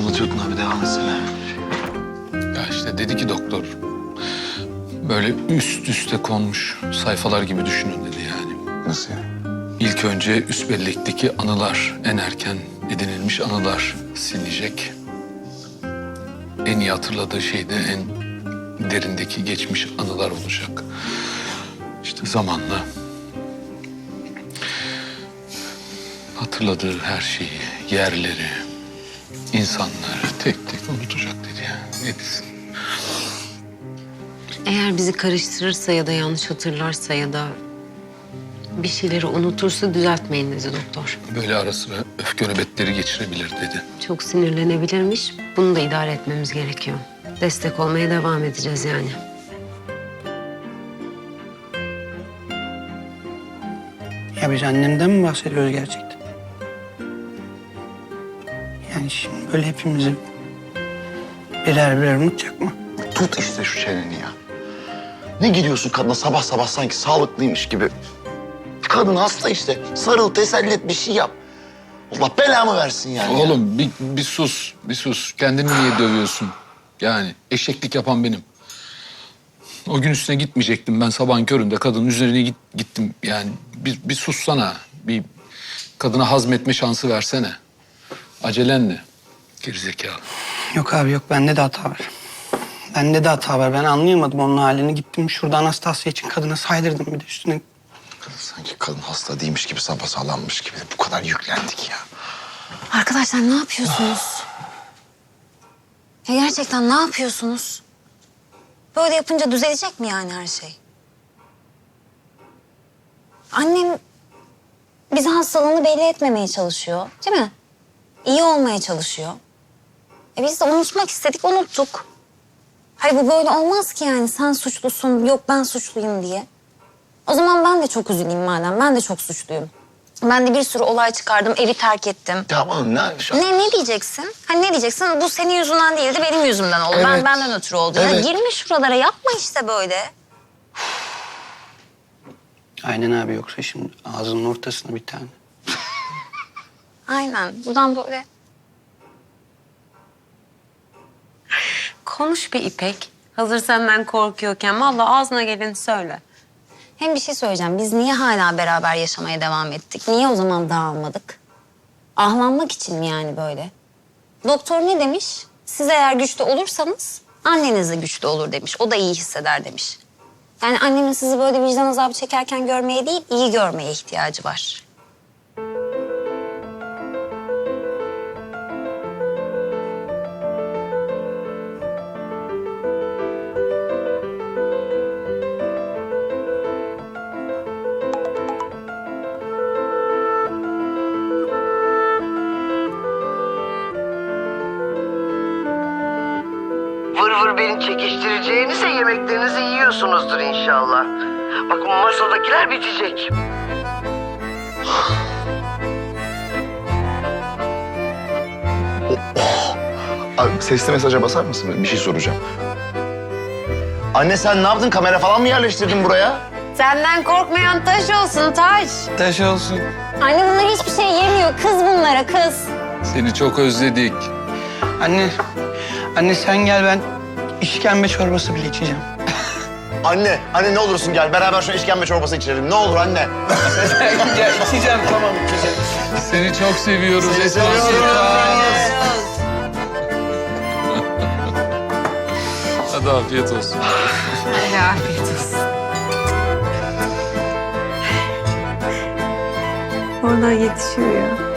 anlatıyordun abi devam etsene. Ya işte dedi ki doktor böyle üst üste konmuş sayfalar gibi düşünün dedi yani. Nasıl ya? İlk önce üst bellekteki anılar en erken edinilmiş anılar silinecek. En iyi hatırladığı şey de en derindeki geçmiş anılar olacak. İşte zamanla hatırladığı her şeyi, yerleri, insanları tek tek unutacak dedi ya. Ne desin? Eğer bizi karıştırırsa ya da yanlış hatırlarsa ya da bir şeyleri unutursa düzeltmeyin dedi doktor. Böyle ara sıra öfke nöbetleri geçirebilir dedi. Çok sinirlenebilirmiş. Bunu da idare etmemiz gerekiyor. Destek olmaya devam edeceğiz yani. Ya biz annemden mi bahsediyoruz gerçekten? Yani şimdi böyle hepimizi birer birer unutacak mı? Tut işte şu çeneni ya. Ne gidiyorsun kadına sabah sabah sanki sağlıklıymış gibi. Kadın hasta işte. Sarıl, teselli et, bir şey yap. Allah belamı versin yani. ya. Oğlum bir, bir sus, bir sus. Kendini niye dövüyorsun? Yani eşeklik yapan benim. O gün üstüne gitmeyecektim ben sabahın köründe kadının üzerine git, gittim. Yani bir, bir sussana. Bir kadına hazmetme şansı versene. Acelen ne? Gerizekalı. Yok abi yok bende de hata var. Bende de hata var. Ben anlayamadım onun halini. Gittim şurada Anastasya için kadına saydırdım bir de üstüne. Sanki kadın hasta değilmiş gibi sapasağlammış gibi. Bu kadar yüklendik ya. Arkadaşlar ne yapıyorsunuz? Ya gerçekten ne yapıyorsunuz? Böyle yapınca düzelecek mi yani her şey? Annem bize hastalığını belli etmemeye çalışıyor, değil mi? İyi olmaya çalışıyor. E biz de unutmak istedik, unuttuk. Hayır bu böyle olmaz ki yani sen suçlusun, yok ben suçluyum diye. O zaman ben de çok üzüleyim madem, ben de çok suçluyum. Ben de bir sürü olay çıkardım, evi terk ettim. Tamam ne? Şu an- Ne ne diyeceksin? Hani ne diyeceksin? Bu senin yüzünden değildi, benim yüzümden oldu. Ben Evet. benden ötürü oldu. Ya Evet. girme şuralara, yapma işte böyle. Aynen abi yoksa şimdi ağzının ortasına bir tane. Aynen. Buradan böyle. Konuş bir İpek. Hazır senden korkuyorken vallahi ağzına geleni söyle. Hem bir şey söyleyeceğim. Biz niye hala beraber yaşamaya devam ettik? Niye o zaman dağılmadık? Ahlanmak için mi yani böyle? Doktor ne demiş? Siz eğer güçlü olursanız anneniz de güçlü olur demiş. O da iyi hisseder demiş. Yani annemin sizi böyle vicdan azabı çekerken görmeye değil, iyi görmeye ihtiyacı var. Vır vır beni çekiştireceğinize yemeklerinizi yiyorsunuzdur inşallah. Bakın masadakiler bitecek. Abi, sesli mesaja basar mısın? Bir şey soracağım. Anne sen ne yaptın? Kamera falan mı yerleştirdin buraya? Senden korkmayan taş olsun taş. Taş olsun. Anne bunlar hiçbir şey yemiyor. Kız bunlara kız. Seni çok özledik. Anne, anne sen gel ben işkembe çorbası bile içeceğim. Anne, anne ne olursun gel. Beraber şu işkembe çorbası içelim. Ne olur anne. ya içeceğim tamam içeceğim. Seni çok seviyoruz. Seni Esma seviyorum. Sultan. Hadi afiyet olsun. Hadi afiyet olsun. Oradan yetişiyor ya.